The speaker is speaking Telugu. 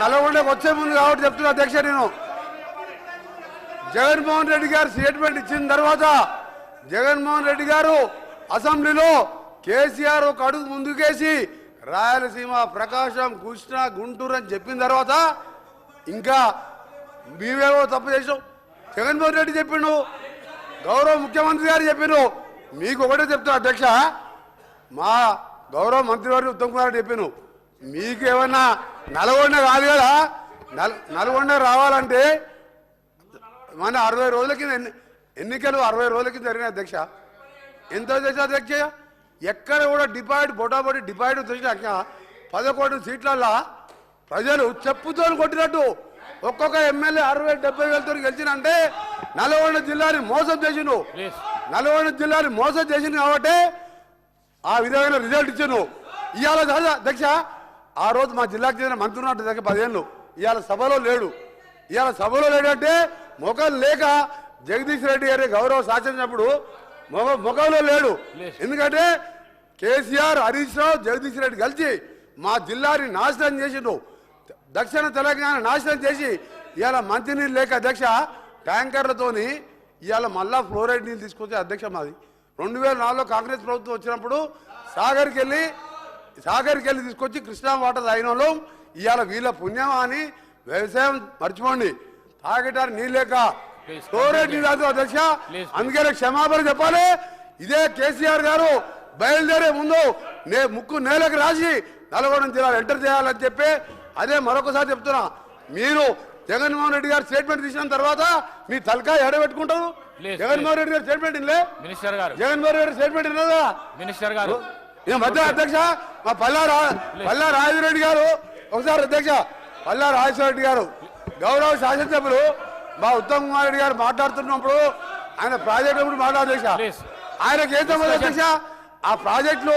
నల్గొండకు వచ్చే ముందు కాబట్టి చెప్తున్నా అధ్యక్ష నేను. జగన్మోహన్ రెడ్డి గారు స్టేట్మెంట్ ఇచ్చిన తర్వాత జగన్మోహన్ రెడ్డి గారు అసెంబ్లీలో కేసీఆర్ ఒక అడుగు ముందుకేసి రాయలసీమ ప్రకాశం కృష్ణ గుంటూరు అని చెప్పిన తర్వాత ఇంకా మీవేవో తప్పు చేసావు జగన్మోహన్ రెడ్డి చెప్పిండు గౌరవ ముఖ్యమంత్రి గారు చెప్పిండు. మీకు ఒకటే చెప్తున్నా అధ్యక్ష మా గౌరవ మంత్రివర్గ ఉత్తమ్ కుమార్ రెడ్డి చెప్పాను మీకు ఏమన్నా నల్గొండ కాదు కదా. నల్ నల్గొండ రావాలంటే మన అరవై రోజుల కింద ఎన్ని ఎన్నికలు అరవై రోజుల కింద జరిగిన అధ్యక్ష. ఎంత చేసా అధ్యక్ష? ఎక్కడ కూడా డిపాయిడ్ బొటాబొటి డిపాయిడ్ తెచ్చినాక పదకొండు సీట్లల్లా ప్రజలు చెప్పుతో కొట్టినట్టు. ఒక్కొక్క ఎమ్మెల్యే అరవై డెబ్బై వేలతో గెలిచినంటే నల్గొండ జిల్లాని మోసం చేసిండు. నల్గొండ జిల్లాని మోసం చేసింది కాబట్టి ఆ విధమైన రిజల్ట్ ఇచ్చాను ఇవాళ అధ్యక్ష ఆ రోజు మా జిల్లాకు చెందిన మంత్రి ఉన్నట్టు దగ్గర పదిహేను ఇవాళ సభలో లేడు. ఇవాళ సభలో లేడంటే ముఖం లేక జగదీష్ రెడ్డి గారి గౌరవ శాసనప్పుడు మొగ ముఖంలో లేడు. ఎందుకంటే కేసీఆర్ హరీష్ రావు జగదీష్ రెడ్డి కలిసి మా జిల్లాని నాశనం చేసిండు దక్షిణ తెలంగాణ నాశనం చేసి ఇవాళ మంచినీళ్ళు లేక అధ్యక్ష ట్యాంకర్లతోని ఇవాళ మళ్ళా ఫ్లోరైడ్ నీళ్ళు తీసుకొచ్చే అధ్యక్ష మాది. రెండు వేల నాలుగులో కాంగ్రెస్ ప్రభుత్వం వచ్చినప్పుడు సాగర్కి వెళ్ళి సాగర్కి వెళ్ళి తీసుకొచ్చి కృష్ణా వాటర్ తాగిన వాళ్ళు ఇవాళ వీళ్ళ పుణ్యమా అని వ్యవసాయం మర్చిపోండి. తాగటానికి నీళ్ళు లేక ఫ్లోరైడ్ నీళ్ళు Please, అందుకనే క్షమాపణ చెప్పాలి. ఇదే కేసీఆర్ గారు బయలుదేరే ముందు నే ముక్కు నేలకు రాసి నల్గొండ జిల్లాలో ఎంటర్ చేయాలని చెప్పి అదే మరొకసారి చెప్తున్నా. మీరు జగన్మోహన్ రెడ్డి గారు స్టేట్మెంట్ తీసిన తర్వాత మీ తలకాయ ఎడబెట్టుకుంటారు. జగన్మోహన్ రెడ్డి గారు స్టేట్మెంట్ ఇల్లే మినిస్టర్ గారు. జగన్మోహన్ రెడ్డి స్టేట్మెంట్ ఇన్నదా? మినిస్టర్ గారు. ఈ మధ్య అధ్యక్ష? మా పల్లా రా పల్లా రాజరెడ్డి గారు. ఒకసారి అధ్యక్ష పల్లా రాజేశ్వర రెడ్డి గారు. గౌరవ శాసనసభ్యులు మా ఉత్తమ్ కుమార్ రెడ్డి గారు మాట్లాడుతున్నప్పుడు ఆయన ప్రాజెక్టు Please. ఆయనకి ఏం సంబంధం అధ్యక్ష? ఆ ప్రాజెక్టులు